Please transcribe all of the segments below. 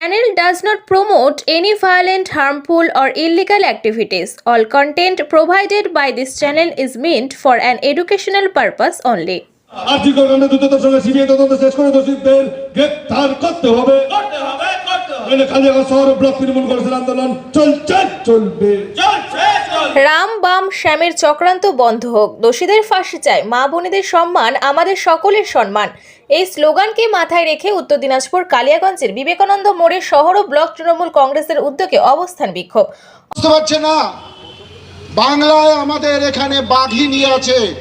channel does not promote any violent, harmful, or illegal activities. All content provided by this channel is meant for an educational purpose only. আর্থিক কাণ্ডে দ্রুততার সঙ্গে CBI তদন্ত শেষ করে দোষীদের গ্রেপ্তার করতে হবে করতে হবে করতে হবে নইলে শহর ব্লক তৃণমূল কংগ্রেসের আন্দোলন চলছে চলবে চলছে রাম বাম শ্যামের চক্রান্ত বন্ধ হোক। দোষীদের ফাঁসি চাই। মা বোনেদের সম্মান আমাদের সকলের সম্মান। এই স্লোগানকে মাথায় রেখে উত্তর দিনাজপুর কালিয়াগঞ্জের বিবেকানন্দ মোড়ে শহর ও ব্লক তৃণমূল কংগ্রেসের উদ্যোগে অবস্থান বিক্ষোভ। বুঝতে পারছে না? বাংলায় আমাদের এখানে বাঘিনী আছে।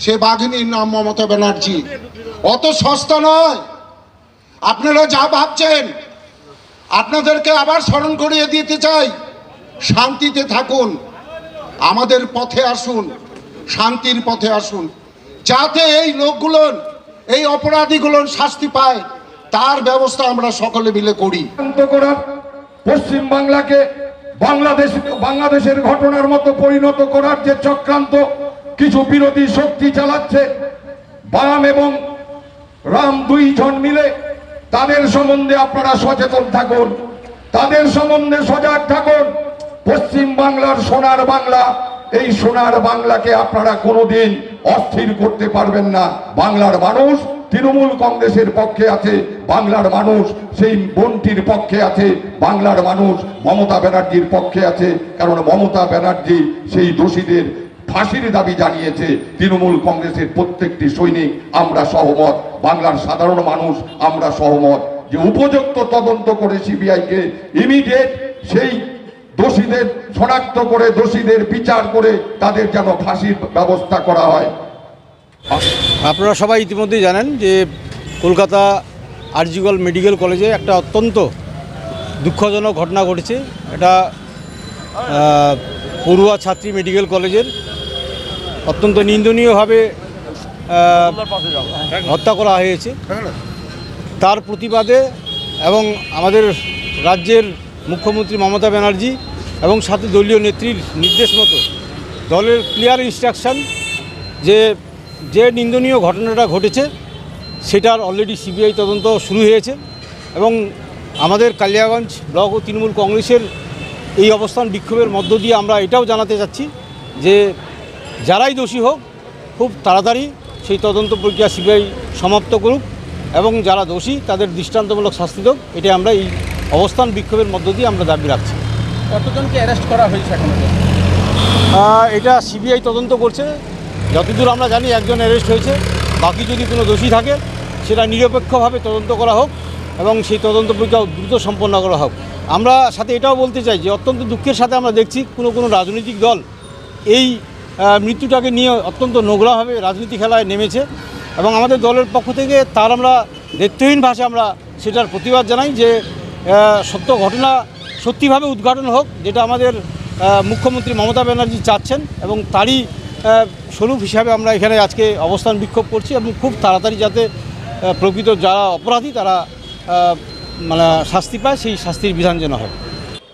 সে বাঘিনীর নাম মমতা ব্যানার্জি। অত সস্তা নয়। আপনারা যা ভাবছেন আপনাদেরকে আবার স্মরণ করিয়ে দিতে চাই। শান্তিতে থাকুন। আমাদের পথে আসুন, শান্তির পথে আসুন। যাতে এই লোকগুলোর, এই অপরাধীগুলোর শাস্তি পায়, তার ব্যবস্থা আমরা সকলে মিলে করি। পশ্চিম বাংলাকে বাংলাদেশ, বাংলাদেশের ঘটনার মতো পরিণত করার যে চক্রান্ত, কিছু বিরোধী শক্তি চালাচ্ছে, বাম এবং রাম দুইজন মিলে, তাদের সম্বন্ধে আপনারা সচেতন থাকুন, তাদের সম্বন্ধে সজাগ থাকুন। পশ্চিম বাংলার সোনার বাংলা, এই সোনার বাংলাকে আপনারা কোনোদিন অস্থির করতে পারবেন না। বাংলার মানুষ, তৃণমূল কংগ্রেসের পক্ষে আছে, বাংলার মানুষ, সেই বন্টির পক্ষে আছে, বাংলার মানুষ, মমতা ব্যানার্জির পক্ষে আছে, কারণ মমতা ব্যানার্জি সেই দোষীদের ফাঁসির দাবি জানিয়েছে। তৃণমূল কংগ্রেসের প্রত্যেকটি সৈনিক, আমরা সহমত। বাংলার সাধারণ মানুষ, আমরা সহমত। যে উপযুক্ত তদন্ত করে সিবিআইকে ইমিডিয়েট সেই দোষীদের শনাক্ত করে, দোষীদের বিচার করে তাদের যেন ফাঁসির ব্যবস্থা করা হয়। আপনারা সবাই ইতিমধ্যেই জানেন যে কলকাতা আরজিগল মেডিকেল কলেজে একটা অত্যন্ত দুঃখজনক ঘটনা ঘটেছে। এটা পড়ুয়া ছাত্রী মেডিকেল কলেজের অত্যন্ত নিন্দনীয়ভাবে হত্যা করা হয়েছে। তার প্রতিবাদে এবং আমাদের রাজ্যের মুখ্যমন্ত্রী মমতা ব্যানার্জি এবং সাথে দলীয় নেত্রীর নির্দেশ মতো। দলের ক্লিয়ার ইনস্ট্রাকশন যে যে নিন্দনীয় ঘটনাটা ঘটেছে, সেটার অলরেডি সিবিআই তদন্ত শুরু হয়েছে এবং আমাদের কালিয়াগঞ্জ ব্লক ও তৃণমূল কংগ্রেসের এই অবস্থান বিক্ষোভের মধ্য দিয়ে আমরা এটাও জানাতে চাচ্ছি যে, যারাই দোষী হোক, খুব তাড়াতাড়ি সেই তদন্ত প্রক্রিয়া সিবিআই সমাপ্ত করুক এবং যারা দোষী, তাদের দৃষ্টান্তমূলক শাস্তি হোক এটা আমরা এই অবস্থান বিক্ষোভের মধ্য দিয়ে আমরা দাবি রাখছি। কতজনকে অ্যারেস্ট করা হয়েছে এখন এটা সিবিআই তদন্ত করছে। যতদূর আমরা জানি একজন অ্যারেস্ট হয়েছে। বাকি যদি কোনো দোষী থাকে, সেটা নিরপেক্ষভাবে তদন্ত করা হোক এবং সেই তদন্ত প্রক্রিয়া দ্রুত সম্পন্ন করা হোক। আমরা সাথে এটাও বলতে চাই যে, অত্যন্ত দুঃখের সাথে আমরা দেখছি কোনো কোনো রাজনৈতিক দল এই মৃত্যুটাকে নিয়ে অত্যন্ত নোংরাভাবে রাজনীতি খেলায় নেমেছে এবং আমাদের দলের পক্ষ থেকে তার আমরা দায়িত্বহীন ভাষায় আমরা সেটার প্রতিবাদ জানাই যে সত্য ঘটনা সত্যিভাবে উদ্ঘাটন হোক, যেটা আমাদের মুখ্যমন্ত্রী মমতা ব্যানার্জি চাচ্ছেন এবং তারই স্বরূপ হিসাবে আমরা এখানে আজকে অবস্থান বিক্ষোভ করছি এবং খুব তাড়াতাড়ি যাতে প্রকৃত যারা অপরাধী তারা মানে শাস্তি পায়, সেই শাস্তির বিধান যেন হয়।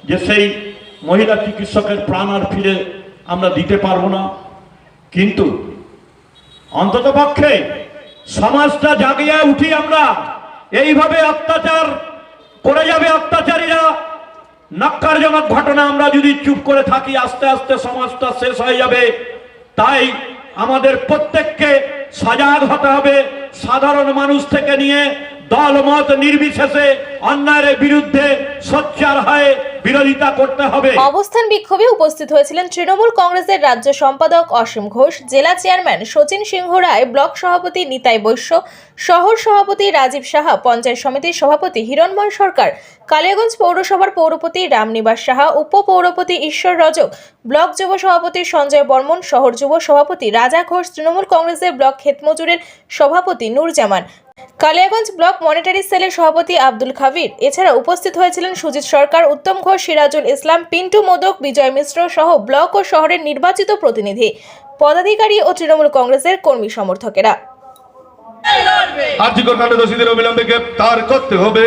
যে সেই মহিলা চিকিৎসকের প্রাণ আর ফিরে আমরা দিতে পারব না। কিন্তু অন্তত পক্ষে সমাজটা জাগিয়ে উঠি আমরা। এইভাবে অত্যাচার করে যাবে অত্যাচারীরা। নক্কারজনক ঘটনা আমরা যদি চুপ করে থাকি, আস্তে আস্তে সমাজটা শেষ হয়ে যাবে। তাই আমাদের প্রত্যেককে সজাগ হতে হবে। সাধারণ মানুষ থেকে নিয়ে দলমত নির্বিশেষে অন্যায়ের বিরুদ্ধে সোচ্চার হয়ে বিরোধিতা করতে হবে। অবস্থান বিক্ষোভে উপস্থিত হয়েছিলেন তৃণমূল কংগ্রেসের রাজ্য সম্পাদক অসীম ঘোষ, জেলা চেয়ারম্যান সচিন সিংহ রায়, ব্লক সভাপতি নিতাই বৈশ্য, শহর সভাপতি রাজীব সাহা, পঞ্চায়েত সমিতির সভাপতি হিরণময় সরকার, কালিয়াগঞ্জ পৌরসভার পৌরপতি রামনিবাস সাহা, উপপৌরপতি ঈশ্বর রজক, ব্লক যুব সভাপতি সঞ্জয় বর্মন, শহর যুব সভাপতি রাজা ঘোষ, তৃণমূল কংগ্রেসের ব্লক ক্ষেতমজুরের সভাপতি নূরজামান। কালিয়াগঞ্জ ব্লক মনিটারি সেলের সভাপতি আব্দুল খাবির। এছাড়া উপস্থিত হয়েছিলেন সুজিত সরকার উত্তম ঘোষ সিরাজুল ইসলাম পিন্টু মোদক বিজয় মিশ্র সহ ব্লক ও শহরের নির্বাচিত প্রতিনিধি। পদাধিকারী ও তৃণমূল কংগ্রেসের কর্মী সমর্থকেরা। আর্থিক কাণ্ডে দোষীদের অবিলম্বে গ্রেপ্তার করতে হবে।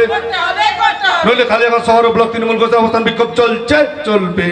নইলে কালিয়াগঞ্জ শহর ও ব্লক তৃণমূল কংগ্রেসের অবস্থান বিক্ষোভ চলছে চলবে।